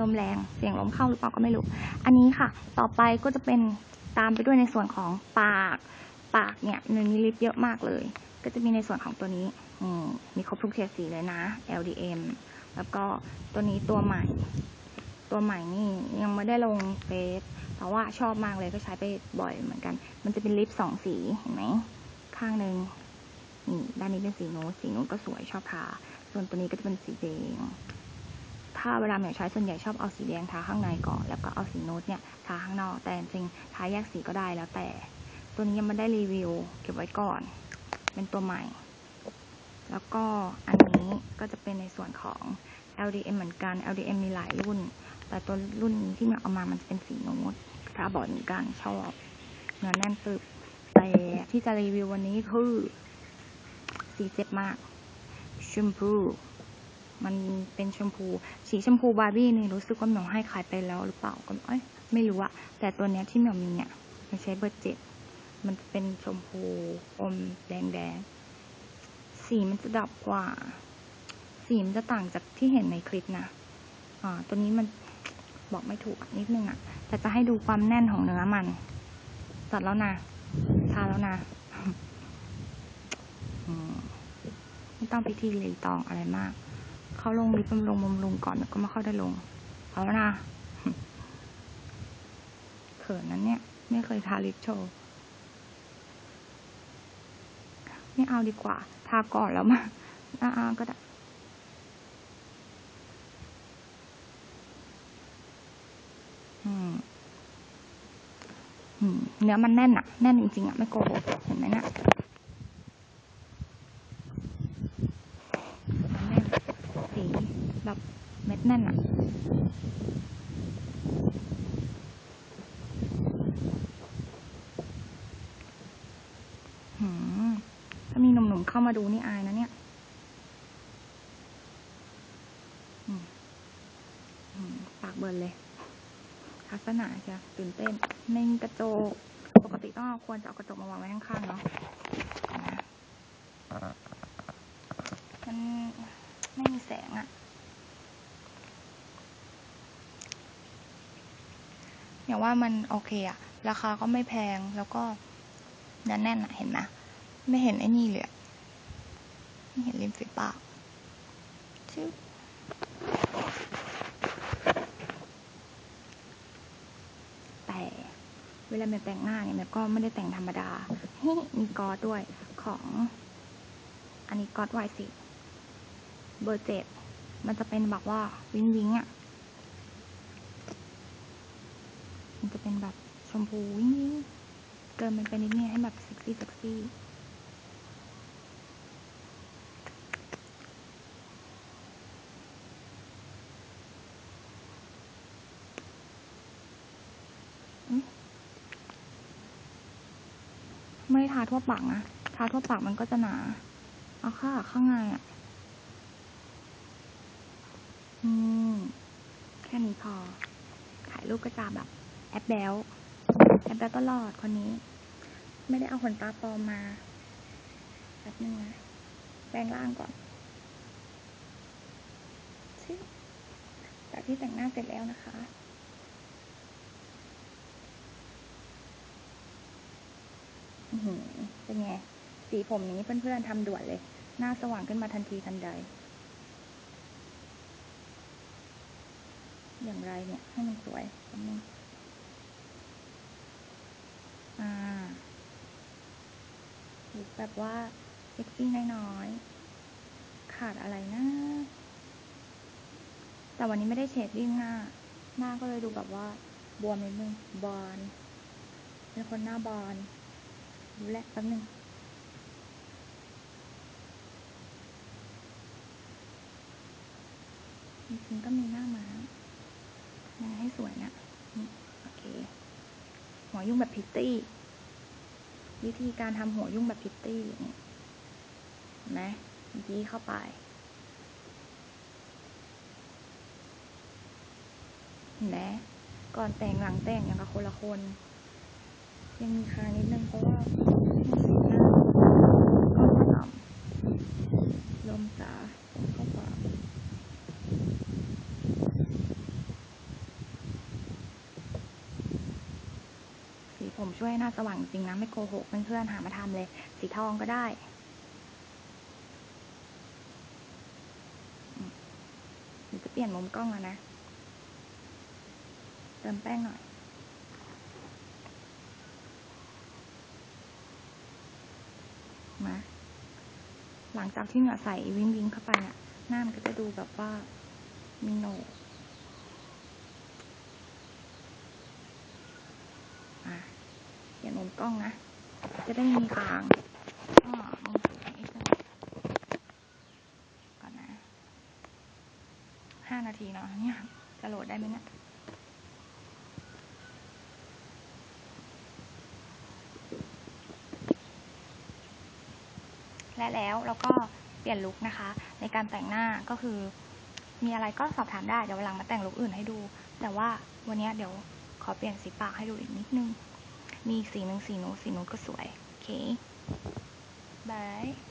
ลมแรงเสียงลมเข้าหรือเปล่าก็ไม่รู้ อันนี้ค่ะ ต่อไปก็จะเป็นตามไปด้วยในส่วนของปาก ปากเนี่ยเนื้อมีลิปเยอะมากเลย ก็จะมีในส่วนของตัวนี้อมีครบทุกเฉดสีเลยนะ LDM แล้วก็ตัวนี้ตัวใหม่ ตัวใหม่นี่ยังไม่ได้ลงเฟซแต่ว่าชอบมากเลยก็ใช้ไปบ่อยเหมือนกัน มันจะเป็นลิปสองสีเห็นไหมข้างหนึ่งนี่ด้านนี้เป็นสีนูดสีนูดก็สวยชอบทาส่วนตัวนี้ก็จะเป็นสีแดง ถ้าเวลาเหมียวใช้ส่วนใหญ่ชอบเอาสีแดงทาข้างในก่อน แล้วก็เอาสีนูดเนี่ยทาข้างนอก แต่จริงทาแยกสีก็ได้แล้วแต่ ตัวนี้ยังไม่ได้รีวิว เก็บไว้ก่อน เป็นตัวใหม่ แล้วก็อันนี้ก็จะเป็นในส่วนของ LDM เหมือนกัน LDM มีหลายรุ่น แต่ตัวรุ่นที่เหมียเอามามันจะเป็นสีนูดทาบ่อยเหมือนกันชอบเนื้อแน่นตึบแต่ที่จะรีวิววันนี้คือสีเจ็บมากชมพู มันเป็นชมพู สีชมพูบาร์บี้นี่รู้สึกว่าเหมียวให้ใครไปแล้วหรือเปล่าก็ไม่รู้อะแต่ตัวเนี้ยที่เหมียวมีเนี่ยมันใช้เบอร์เจ็ดมันจะเป็นชมพูอมแดงแดงสีมันจะดับกว่า สีมันจะต่างจากที่เห็นในคลิปนะอ่าตัวนี้มันบอกไม่ถูกนิดนึงอะแต่จะให้ดูความแน่นของเนื้อมัน ตัดแล้วนะทาแล้วนะไม่ต้องพิธีรีตองอะไรมาก เขาลงลิปบำรุงบำรุงก่อนก็ไม่ค่อยได้ลง เอาแล้วนะเขินนั้นเนี่ย ไม่เคยทาลิปโชว์ไม่เอาดีกว่า ทาก่อนแล้วมาอ่าก็ได้เนื้อมันแน่นอะแน่นจริงๆอะไม่โกหกเห็นไหมนะยมันแน่นสี แบบเม็ดแน่นอะหืมถ้ามีหนุ่มๆเข้ามาดูนี่อายนะเนี่ยอืมอืมปากเบิร์นเลยลักษณะจะตื่นเต้นในกระจก ปกติต้องเอาควรจะเอากระจกมาวางไว้ข้างๆเนาะนะมันไม่มีแสงอะ อย่างว่ามันโอเคอะราคาก็ไม่แพงแล้วก็เนื้อแน่นอะเห็นไหมไม่เห็นไอ้นี่เลยไม่เห็นริมฝีปากชื่อแต่เวลาเมย์แต่งหน้าเนี่ยเมย์ก็ไม่ได้แต่งธรรมดาเฮ้ยมีกอดด้วยของอันนี้กอดไวสิเบอร์เจ็ดมันจะเป็นแบบว่าวิงวิงอะ มันจะ เป็นแบบชมพูวิงวิงเติมมันไปนิดนึงให้แบบเซ็กซี่เซ็กซี่ไม่ได้ทาทั่วปากนะทาทั่วปากมันก็จะหนา เอาค่ะข้างในอะ อืม แค่นี้พอ ถ่ายรูปก็จะแบบ แอปแบลแอปแบลตลอดคนนี้ ไม่ได้เอาขนตาปลอมมาแป๊บนึงนะแปรงร่างก่อนชิจากที่แต่งหน้าเสร็จแล้วนะคะอืเป็นไง สีผมนี้เพื่อนๆทำด่วนเลย หน้าสว่างขึ้นมาทันทีทันใด อย่างไรเนี่ย ให้มันสวยนิดนึงอ่าลุค แบบว่าเซ็กซี่น้อยๆ ขาดอะไรนะ แต่วันนี้ไม่ได้เชดดิ้งหน้า หน้าก็เลยดูแบบว่า บวมนิดนึง บอนเป็นคนหน้าบอนรู้แลแป๊บนึงจริงๆก็มีหน้าม้าให้สวยเนะนี่โอเค หัวยุ่งแบบพิตตี้ วิธีการทำหัวยุ่งแบบพิตตี้นี่เห็นไหมยีเข้าไปนไหมก่อนแต่งหลังแต่งอย่างกับคนละคน ยังมีคางนิดนึงเพราะว่าน้าก็ต่ำลมจ๋าเข้าปาก ผมช่วยหน้าสว่างจริงนะ ไม่โกหกเพื่อนๆหามาทำเลย สีทองก็ได้ เดี๋ยวจะเปลี่ยนมุมกล้องแล้วนะ เติมแป้งหน่อยนะหลังจากที่เหงื่อใส่วิงวิงเข้าไปอะหน้ามันก็จะดูแบบว่ามีโหนกอะ เปลี่ยนมุมกล้องนะ จะได้มีกลางก็มีให้ก่อนนะห้านาทีเนาะเนี่ยจะโหลดได้ไหมเนี่ยและแล้วเราก็เปลี่ยนลุคนะคะ ในการแต่งหน้าก็คือ มีอะไรก็สอบถามได้ เดี๋ยววันหลังมาแต่งลุคอื่นให้ดู แต่ว่าวันนี้เดี๋ยวขอเปลี่ยนสีปากให้ดูอีกนิดนึง มีสีหนึ่งสีนู้นสีนู้นก็สวย โอเค บาย